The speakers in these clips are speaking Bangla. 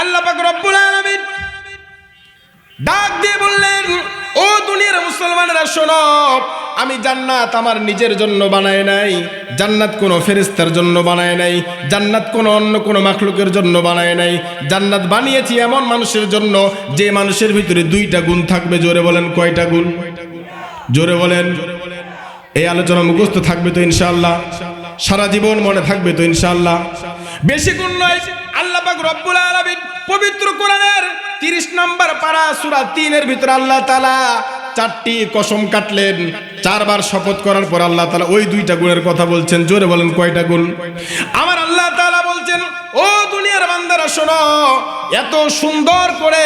আল্লাহ রব্বুল আলামিন ডাক দিয়ে বললেন, ও দুনিয়ার মুসলমানেরা, শোনো, আমি জান্নাত আমার নিজের জন্য বানায় নাই, জান্নাত কোনো ফেরেস্তার জন্য বানায় নাই, জান্নাত কোনো অন্য কোনো মাখলুকের জন্য বানায় নাই, জান্নাত বানিয়েছি এমন মানুষের জন্য, যে মানুষের ভিতরে দুইটা গুণ থাকবে, জোরে বলেন, কয়টা গুণ? জোরে বলেন। এই আলোচনা মুখস্থ থাকবে তো ইনশাল্লাহ সারা জীবন মনে থাকবে তো ইনশাআল্লাহ। বেশি গুণ নয়, আল্লাহ পাক রব্বুল আলামিন পবিত্র কোরআনের 30 নম্বর পারা সূরা 3 এর ভিতরে আল্লাহ তাআলা চারটি কসম কাটলেন। চারবার শপথ করার পর আল্লাহ তাআলা ওই দুইটা গুণের কথা বলছেন। জোরে বলেন কয়টা গুণ? আমার আল্লাহ তাআলা বলছেন, ও দুনিয়ার বান্দারা শোনো, এত সুন্দর করে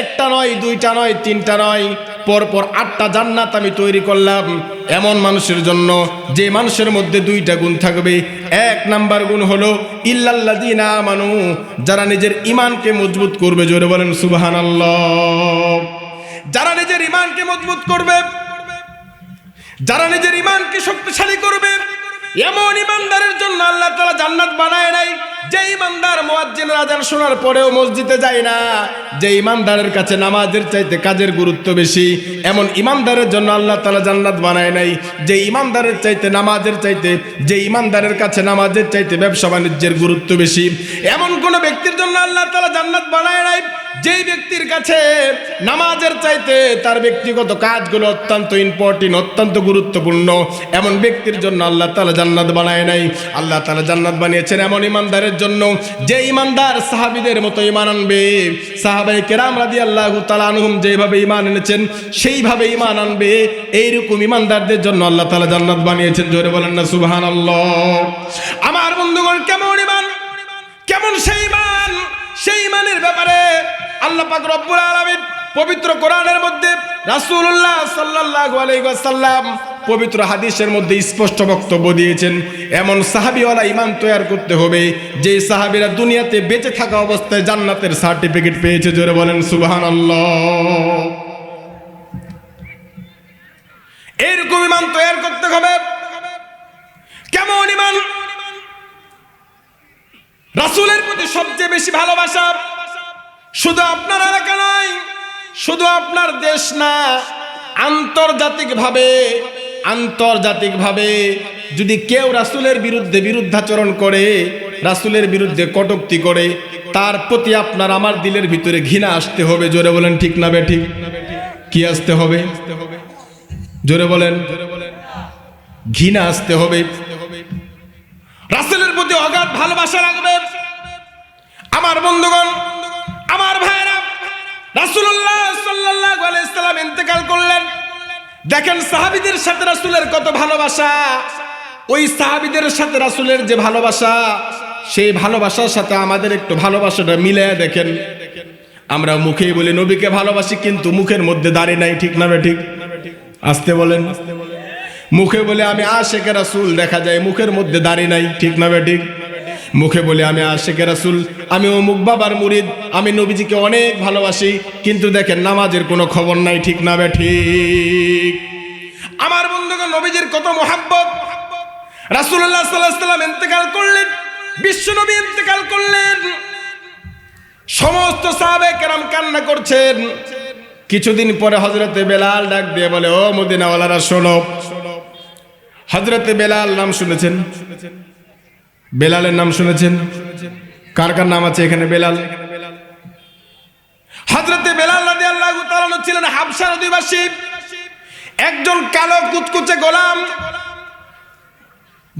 একটা নয়, দুইটা নয়, তিনটা নয় পরপর আটটা জান্নাত আমি তৈরি করলাম। এমন মানুষের জন্য যে মানুষের মধ্যে দুইটা গুণ থাকবে। এক নাম্বার গুণ হলো, ইল্লাল্লাযিনা মানু যারা নিজের ইমানকে মজবুত করবে। জোরে বলেন, সুবহানাল্লাহ। যারা নিজের ইমানকে মজবুত করবে, যারা নিজের ইমানকে শক্তিশালী করবে, এমন ইমানদারের জন্য আল্লাহ তালা জান্নাত বানায় নাই। যে ইমানদার মোয়াজ্জিন আজান শোনার পরেও মসজিদে যায় না যে ইমানদারের কাছে নামাজের চাইতে কাজের গুরুত্ব বেশি, এমন ইমানদারের জন্য আল্লাহ তালা জান্নাত বানায় নাই। যে ইমানদারের চাইতে নামাজের চাইতে যে ইমানদারের কাছে নামাজের চাইতে ব্যবসা বাণিজ্যের গুরুত্ব বেশি, এমন কোন ব্যক্তির জন্য আল্লাহ তালা জান্নাত বানায় নাই। যেই ব্যক্তির কাছে নামাজের চাইতে তার ব্যক্তিগত কাজগুলো অত্যন্ত ইম্পর্টেন্ট অত্যন্ত গুরুত্বপূর্ণ, এমন ব্যক্তির জন্য আল্লাহ তালা জান্নাত বানায় নাই। আল্লাহ তালা জান্নাত বানিয়েছেন এমন ইমানদারের জন্য যে ইমানদার সাহাবিদের মতো ইমান আনবে সাহাবাই কেরাম রাদি আল্লাহ তালানহুম যেভাবে ইমান এনেছেন, সেইভাবে ইমান আনবে, এইরকম ইমানদারদের জন্য আল্লাহ তালা জান্নাত বানিয়েছেন। জোরে বলেন না সুবহান আমার বন্ধুগণ, কেমন ইমান কেমন সেই ইমান সেই ইমানের ব্যাপারে আল্লাহ পাক রব্বুল আলামিন পবিত্র কোরআনের মধ্যে রাসূলুল্লাহ সাল্লাল্লাহু আলাইহি ওয়াসাল্লাম পবিত্র হাদিসের মধ্যে স্পষ্ট বক্তব্য দিয়েছেন, এমন সাহাবীওয়ালা ইমান তৈরি করতে হবে, যে সাহাবীরা দুনিয়াতে বেঁচে থাকা অবস্থায় জান্নাতের সার্টিফিকেট পেয়েছে। জোরে বলেন, সুবহানাল্লাহ। এইরকম ইমান তৈরি করতে হবে? কেমন ইমান রাসূলের প্রতি সবচেয়ে বেশি ভালোবাসা শুধু আপনার এলাকা নয় শুধু আপনার দেশ না আন্তর্জাতিক ভাবে আন্তর্জাতিক ভাবে যদি কেউ রাসুলের বিরুদ্ধে বিরুদ্ধাচরণ করে, রাসূলের বিরুদ্ধে কটুক্তি করে, তার প্রতি আপনার আমার দিলের ভিতরে ঘৃণা আসতে হবে। জোরে বলেন, ঠিক না বে, ঠিক? কি আসতে হবে? জোরে বলেন। ঘৃণা আসতে হবে। রাসূলের প্রতি অগাধ ভালোবাসা লাগবে আমার বন্ধুগণ রাসূলুল্লাহ সাল্লাল্লাহু আলাইহি সাল্লাম ইন্তেকাল করলেন। দেখেন সাহাবীদের সাথে রাসূলের কত ভালোবাসা। ওই সাহাবীদের সাথে রাসূলের যে ভালোবাসা, সেই ভালোবাসার সাথে আমাদের একটু ভালোবাসাটা মিলায় দেখেন। আমরা মুখেই বলি, নবীকে ভালোবাসি, কিন্তু মুখের মধ্যে দাঁড়িয়ে নাই, ঠিক না ঠিক? আসতে বলেন। মুখে বলে, আমি আশেকে রাসূল, দেখা যায় মুখের মধ্যে দাঁড়িয়ে নাই, ঠিক না ঠিক? মুখে বলে, আমি আশেকে রাসূল, আমি অমুক বাবার মুরিদ, আমি নবীজিকে অনেক ভালোবাসি, কিন্তু দেখেন নামাজের কোনো খবর নাই, ঠিক না ঠিক? আমার বন্ধুকে নবীজির কত মোহাব্বত। রাসূলুল্লাহ সাল্লাল্লাহু আলাইহি সাল্লাম ইন্তেকাল করলেন, বিশ্ব নবী ইন্তেকাল করলেন। সমস্ত সাহাবে কেরাম কান্না করছেন। কিছুদিন পরে হজরতে বেলাল ডাক দিয়ে বলে, ও মদিনাওয়ালারা, শোনো। হজরতে বেলাল নাম শুনেছেন। বেলালের নাম শুনেছেন? কার কার নাম আছে এখানে বেলাল? হজরতে বেলাল ছিলেন হাবসার অধিবাসী। একজন কালো কুচকুচে গোলাম।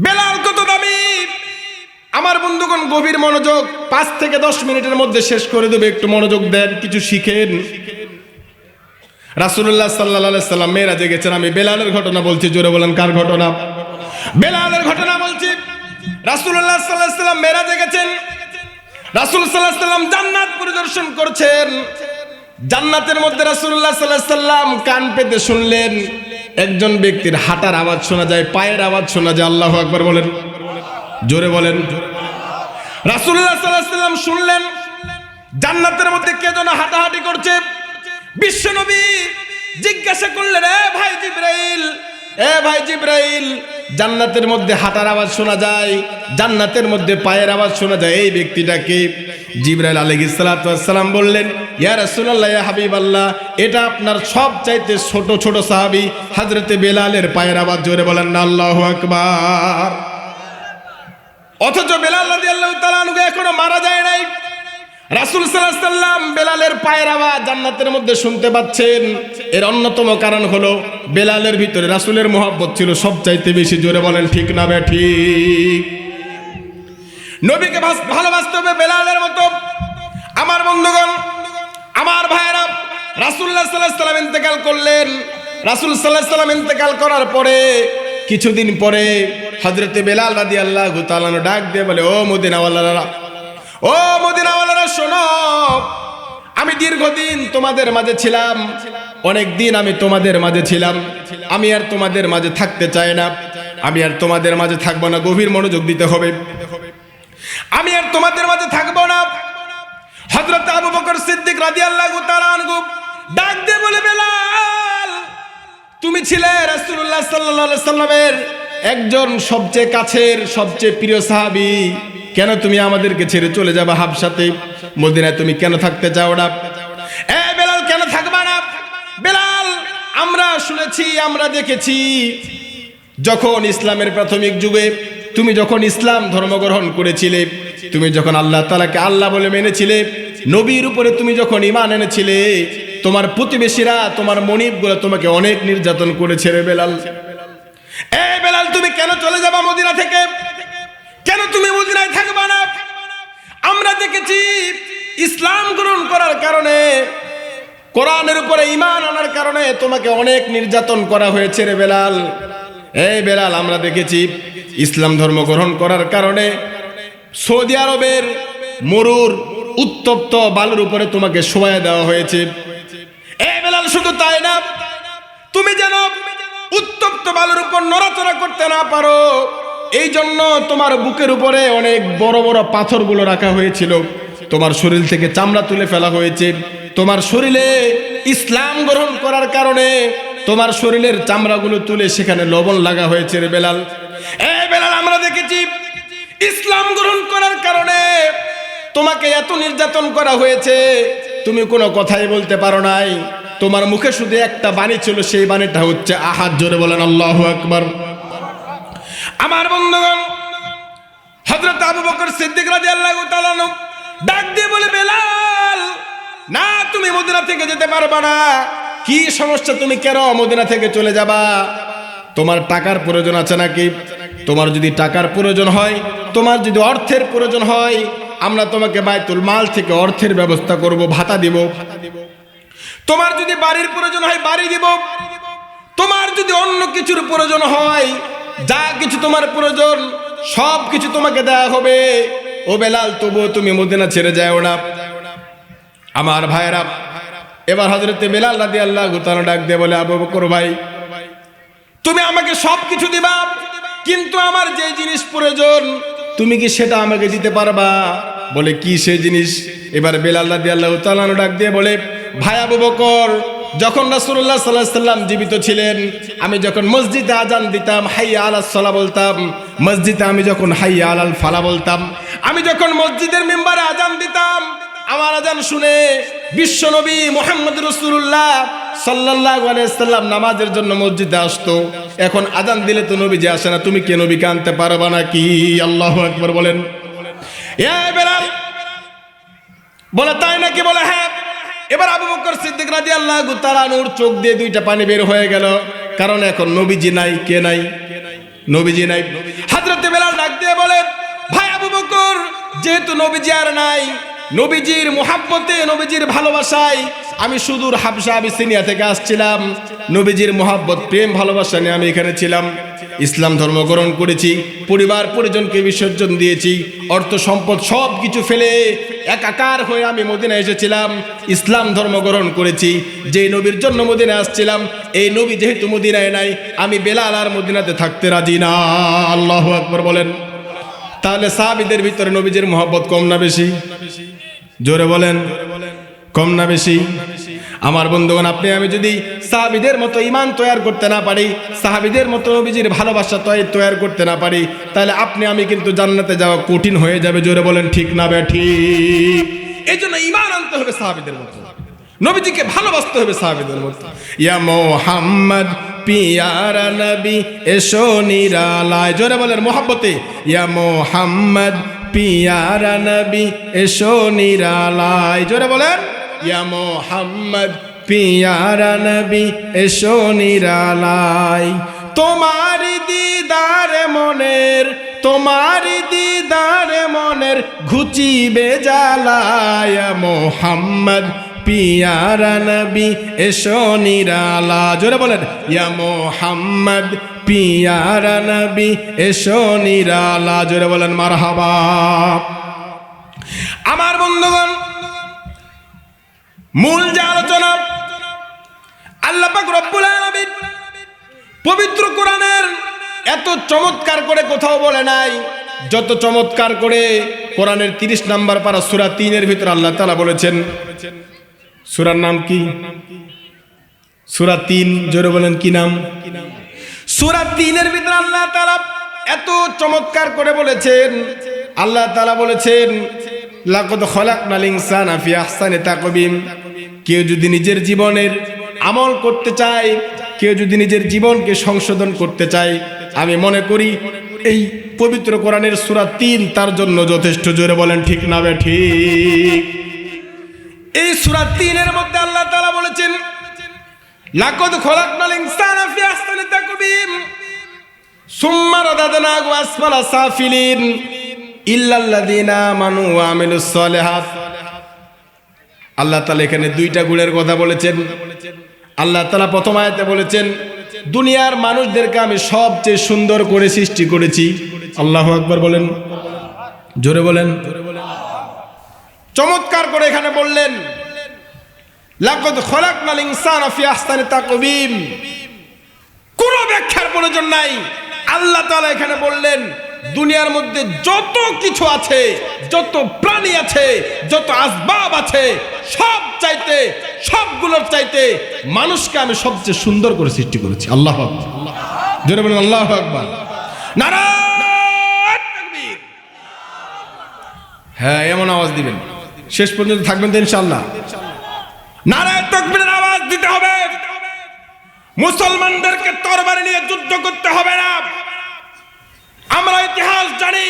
বেলাল কত দামি? আমার বন্ধুগণ, গভীর মনোযোগ পাঁচ থেকে দশ মিনিটের মধ্যে শেষ করে দেবে, একটু মনোযোগ দেন, কিছু শিখেন। রাসুল্লাহ সাল্লাহ সাল্লাম মেয়েরাজে গেছেন আমি বেলালের ঘটনা বলছি, জোরে বলেন, কার ঘটনা? বেলালের ঘটনা রাসুল্লাহ সাল্লাহ সাল্লাম মেয়েরাজে গেছেন। রাসুল সাল্লাহ জান্নাত পরিদর্শন করছেন। জান্নাতের মধ্যে রাসুল্লাহ সাল্লাহ কান পেতে শুনলেন। একজন ব্যক্তির হাঁটার আওয়াজ শোনা যায়, পায়ের আওয়াজ শোনা যায়। আল্লাহ আকবর বলেন। জোরে বলেন। রাসুল্লাহ সাল্লাহ শুনলেন, জান্নাতের মধ্যে কে যেন হাঁটাহাঁটি করছে। বিশ্বনবী জিজ্ঞাসা করলেন, এ ভাই জিব্রাইল এ ভাই জিব্রাইল, জান্নাতের মধ্যে হাঁটার আওয়াজ শোনা যায়, জান্নাতের মধ্যে পায়ের আওয়াজ শোনা যায়। এই ব্যক্তিটাকে জিব্রাইল আলাইহিস সালাম বললেন, ইয়া রাসূলুল্লাহ, ইয়া হাবিবাল্লাহ, এটা আপনার সব চাইতে ছোট ছোট সাহাবী, হযরতে বেলালের পায়ের আওয়াজ জোরে বলেন না আল্লাহু আকবার। অথচ বেলাল তাআলা আনহু এখনও মারা যায় নাই। রাসূল সাল্লাম বেলালের পায়ের আওয়াজ জান্নাতের মধ্যে শুনতে পাচ্ছেন। এর অন্যতম কারণ হলো বেলালের ভিতরে রাসূলের মোহাব্বত ছিল সবচাইতে বেশি। জোরে বলেন, ঠিক না বে, ঠিক? নবীকে ভালোবাসতে হবে বেলালের মতো। আমার বন্ধুগণ, আমার ভাইয়েরা, রাসূলুল্লাহ সাল্লাল্লাহু আলাইহি সাল্লাম ইন্তেকাল করলেন। রাসূল সাল্লাহ সাল্লাম ইন্তেকাল করার পরে কিছুদিন পরে হযরতে বেলাল রাদিয়াল্লাহু তাআলা ডাক দিয়ে বলে, ও মদিনাওয়ালারা ও মদিনাওয়ালারা শোনো। আমি দীর্ঘদিন তোমাদের মাঝে ছিলাম। অনেক দিন আমি তোমাদের মাঝে ছিলাম। আমি আর তোমাদের মাঝে থাকতে চাই না। আমি আর তোমাদের মাঝে থাকব না। গভীর মনোযোগ দিতে হবে। আমি আর তোমাদের মাঝে থাকব না। হযরত আবু বকর সিদ্দিক তাআলা আনহু ডাক দিয়ে বলে, বেলাল, তুমি ছিলে রাসূলুল্লাহ সাল্লাল্লাহু আলাইহি সাল্লামের একজন সবচেয়ে কাছের, সবচেয়ে প্রিয় সাহাবী। কেন তুমি আমাদেরকে ছেড়ে চলে যাবে হাবসাতে মদিনায় তুমি কেন থাকতে চাও না এ বেলাল, কেন থাকবা না? বেলাল, আমরা শুনেছি, আমরা দেখেছি, যখন ইসলামের প্রাথমিক যুগে তুমি যখন ইসলাম ধর্ম গ্রহণ করেছিলে, তুমি যখন আল্লাহ তালাকে আল্লাহ বলে মেনেছিলে, নবীর উপরে তুমি যখন ইমান এনেছিলে, তোমার প্রতিবেশীরা, তোমার মনিবগুলো তোমাকে অনেক নির্যাতন করেছে রে বেলাল। এ বেলাল, তুমি কেন চলে যাবা মদিনা থেকে? কেন তুমি মদিনায় থাকবা না? আমরা দেখেছি ইসলাম গ্রহণ করার কারণে, কোরআনের উপরে ইমান আনার কারণে তোমাকে অনেক নির্যাতন করা হয়েছে রে বেলাল। এই বেলাল, আমরা দেখেছি ইসলাম ধর্ম গ্রহণ করার কারণে সৌদি আরবের মরুর উত্তপ্ত বালুর উপরে তোমাকে শোয়া দেওয়া হয়েছে। এই বেলাল, শুধু তাই না, তুমি যেন উত্তপ্ত বালুর উপর নড়াচড়া করতে না পারো এই জন্য তোমার বুকের উপরে অনেক বড় বড় পাথরগুলো রাখা হয়েছিল। তোমার শরীর থেকে চামড়া তুলে ফেলা হয়েছে। তোমার শরীরে ইসলাম গ্রহণ করার কারণে তোমার শরীরের চামড়াগুলো তুলে সেখানে লবণ লাগা হয়েছে রে বেলাল। এ বেলাল, আমরা দেখেছি ইসলাম গ্রহণ করার কারণে তোমাকে এত নির্যাতন করা হয়েছে। তুমি কোনো কথাই বলতে পারো নাই। তোমার মুখে শুধু একটা বাণী ছিল, সেই বাণীটা হচ্ছে আহাত। জোরে বলেন, আল্লাহ আকবার। আমার বন্ধুগণ, হযরত আবু বকর সিদ্দিক তাআলা আনহু ডাক দিয়ে বলে, বেলাল, না, তুমি মদিনা থেকে যেতে পারবা না। কি সমস্যা, তুমি কেন মদিনা থেকে চলে যাবা? তোমার টাকার প্রয়োজন আছে নাকি? তোমার যদি টাকার প্রয়োজন হয়, তোমার যদি অর্থের প্রয়োজন হয়, আমরা তোমাকে বাইতুল মাল থেকে অর্থের ব্যবস্থা করব, ভাতা দিব। তোমার যদি বাড়ির প্রয়োজন হয়, বাড়ি দিব। তোমার যদি অন্য কিছুর প্রয়োজন হয় যা কিছু তোমার প্রয়োজন, সব কিছু তোমাকে দেওয়া হবে। ও বেলাল, তবুও তুমি মদিনা ছেড়ে যাও না। আমার ভাইরা এবার হজরতে বেলাল রাদি আল্লাহ গুতানো ডাক দিয়ে বলে, আবু বকর ভাই, তুমি আমাকে সব কিছু দিবা, কিন্তু আমার যে জিনিস প্রয়োজন, তুমি কি সেটা আমাকে দিতে পারবা? বলে, কি সেই জিনিস? এবার বেলাল রাদি আল্লাহ তালানো ডাক দিয়ে বলে, ভাই আবু বকর যখন রাসূলুল্লাহ সাল্লাল্লাহু আলাইহি সাল্লাম জীবিত ছিলেন, আমি যখন মসজিদে আজান দিতাম, হাইয়া আলাস সালা বলতাম, মসজিদে আমি যখন হাইয়া আলাল ফালা বলতাম, আমি যখন মসজিদের মেম্বারে আজান দিতাম, আমার আজান শুনে বিশ্বনবী মোহাম্মদ রসুল্লাহ সাল্লাহ আলাইসাল্লাম নামাজের জন্য মসজিদে আসতো। এখন আজান দিলে তো নবী যে আসে না, তুমি কে নবীকে আনতে পারবা না কি আল্লাহ একবার বলেন। বলে তাই নাকি? বলে হ্যাঁ এবার আবু বকর সিদ্দিক রাজি আল্লাহ তালানুর চোখ দিয়ে দুইটা পানি বের হয়ে গেল। কারণ এখন নবীজি নাই, কে নাই? নবীজি নাই। হাজরতে বেলাল ডাক দিয়ে বলেন, ভাই আবু বকর, যেহেতু নবীজি আর নাই নবীজির মোহাব্বতে, নবীজির ভালোবাসায় আমি সুদূর হাবসা আবিসিনিয়া থেকে আসছিলাম। নবীজির মোহাব্বত, প্রেম, ভালোবাসা নিয়ে আমি এখানে ছিলাম। ইসলাম ধর্ম গ্রহণ করেছি, পরিবার পরিজনকে বিসর্জন দিয়েছি, অর্থ সম্পদ সব কিছু ফেলে একাকার হয়ে আমি মদিনায় এসেছিলাম। ইসলাম ধর্ম গ্রহণ করেছি যে নবীর জন্য মদিনায় আসছিলাম, এই নবী যেহেতু মদিনায় নাই, আমি বেলাল আর মদিনাতে থাকতে রাজি না। আল্লাহ আকবর বলেন। তাহলে সাহাবিদের ভিতরে নবীজির মোহাব্বত কম না বেশি? জোরে বলেন। কম না বেশি? আমার বন্ধুগণ, আপনি, আমি যদি সাহাবিদের মতো ইমান তৈরি করতে না পারি, সাহাবিদের মতো নবীজির ভালোবাসা তৈরি করতে না পারি, তাহলে আপনি, আমি কিন্তু জান্নাতে যাওয়া কঠিন হয়ে যাবে, জোরে বলেন, ঠিক না বে, ঠিক? এই জন্য ইমান আনতে হবে সাহাবিদের মতো। নবীজিকে ভালোবাসতে হবে সাহাবিদের মতো। ইয়া মোহাম্মদ পিয়ারা নবী, এসো নিরালায়। জোরে বলেন, মোহাব্বতে, ইয়া মোহাম্মদ, পিয়ারা নবী, এসো নিরালায়। জোরে বলেন, ইয়া মোহাম্মদ, পিয়ারা নবী, এসো নিরালায়। তোমার দিদার মনের, তোমার দিদার মনের ঘুচিবে জ্বালায় মোহাম্মদ পিয়ারা নবী, এসো নিরালা। জোরে বলেন, ইয়া মোহাম্মদ পিয়ারা নবী, এসো নিরালা। জোরে বলেন, মারহাবা। আমার বন্ধুগণ, মূল যে আলোচনা, আল্লাহ পাক রব্বুল আলামিন পবিত্র কোরআনের এত চমৎকার করে কোথাও বলে নাই। যত চমৎকার করে কোরআনের তিরিশ নাম্বার পারা সুরা তিনের ভিতরে আল্লাহ তালা বলেছেন সুরার নাম কি? সুরা তিন, জোরে বলেন কি নাম? সুরা তিনের ভিতরে আল্লাহ তালা এত চমৎকার করে বলেছেন। আল্লাহ তালা বলেছেন, লাকদ খলাক নালিংসান আফি আহসানে তাকবিম কেউ যদি নিজের জীবনের আমল করতে চায়, কেউ যদি নিজের জীবনকে সংশোধন করতে চায়, আমি মনে করি এই পবিত্র কোরআনের সুরা তিন তার জন্য যথেষ্ট। জোরে বলেন ঠিক না ঠিক। এই সুরা তিনের মধ্যে আল্লাহ তালা বলেছেন, লাকদ খলাকনাল ইনসানা ফি আহসানি তাকবীম, সুম্মা রাদাদনাহু আসফালা সাফিলিন ইল্লাল্লাযীনা আমানু ওয়া আমিলুস আল্লাহ তাআলা এখানে দুইটা গুণের কথা বলেছেন। আল্লাহ তাআলা প্রথম আয়াতে বলেছেন, দুনিয়ার মানুষদেরকে আমি সবচেয়ে সুন্দর করে সৃষ্টি করেছি। আল্লাহ আকবর বলেন, জোরে বলেন। চমৎকার করে এখানে বললেন, লাকদ খলাকনাল ইনসানা ফি আহসানি তাকবীম। কোনো ব্যাখ্যার প্রয়োজন নাই। আল্লাহ তাআলা এখানে বললেন, দুনিয়ার মধ্যে যত কিছু আছে, যত প্রাণী আছে, যত আসবাব আছে, সব চাইতে, সবগুলোর চাইতে মানুষকে আমি সবচেয়ে সুন্দর করে সৃষ্টি করেছি। আল্লাহ জোরে বলেন, আল্লাহ আকবার। নারায়ণ হ্যাঁ এমন আওয়াজ দিবেন। শেষ পর্যন্ত থাকবেন তো ইনশাল্লাহ নারায় তকবীরের আওয়াজ দিতে হবে। মুসলমানদেরকে তরবারি নিয়ে যুদ্ধ করতে হবে না। আমরা ইতিহাস জানি,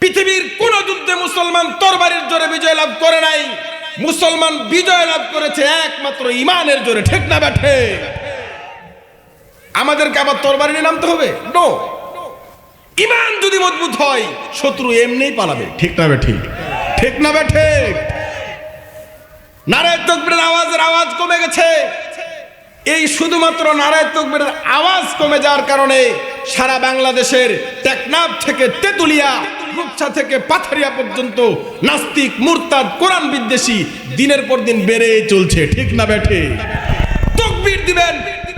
পৃথিবীর কোন যুদ্ধে মুসলমান তরবারির জোরে বিজয় লাভ করে নাই। মুসলমান বিজয় লাভ করেছে একমাত্র ইমানের জোরে, ঠিক না ব্যাঠে? আমাদেরকে আবার তরবারি নিয়ে নামতে হবে? নো ইমান যদি মজবুত হয়, শত্রু এমনিই পালাবে, ঠিক না ঠিক ঠিক না বেঠে নারায় তকবীরের আওয়াজের আওয়াজ কমে গেছে। এই শুধুমাত্র নারায় তকবীরের আওয়াজ কমে যাওয়ার কারণে সারা বাংলাদেশের টেকনাফ থেকে তেতুলিয়া, রূপসা থেকে পাথারিয়া পর্যন্ত নাস্তিক, মুরতাদ, কোরআন বিদ্বেষী দিনের পর দিন বেড়ে চলছে। ঠিক না বেঠে তকবীর দিবেন,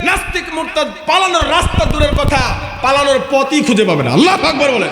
নাস্তিক, মুরতাদ পালানোর রাস্তা দূরের কথা, পালানোর পথই খুঁজে পাবে না। আল্লাহ আকবর বলে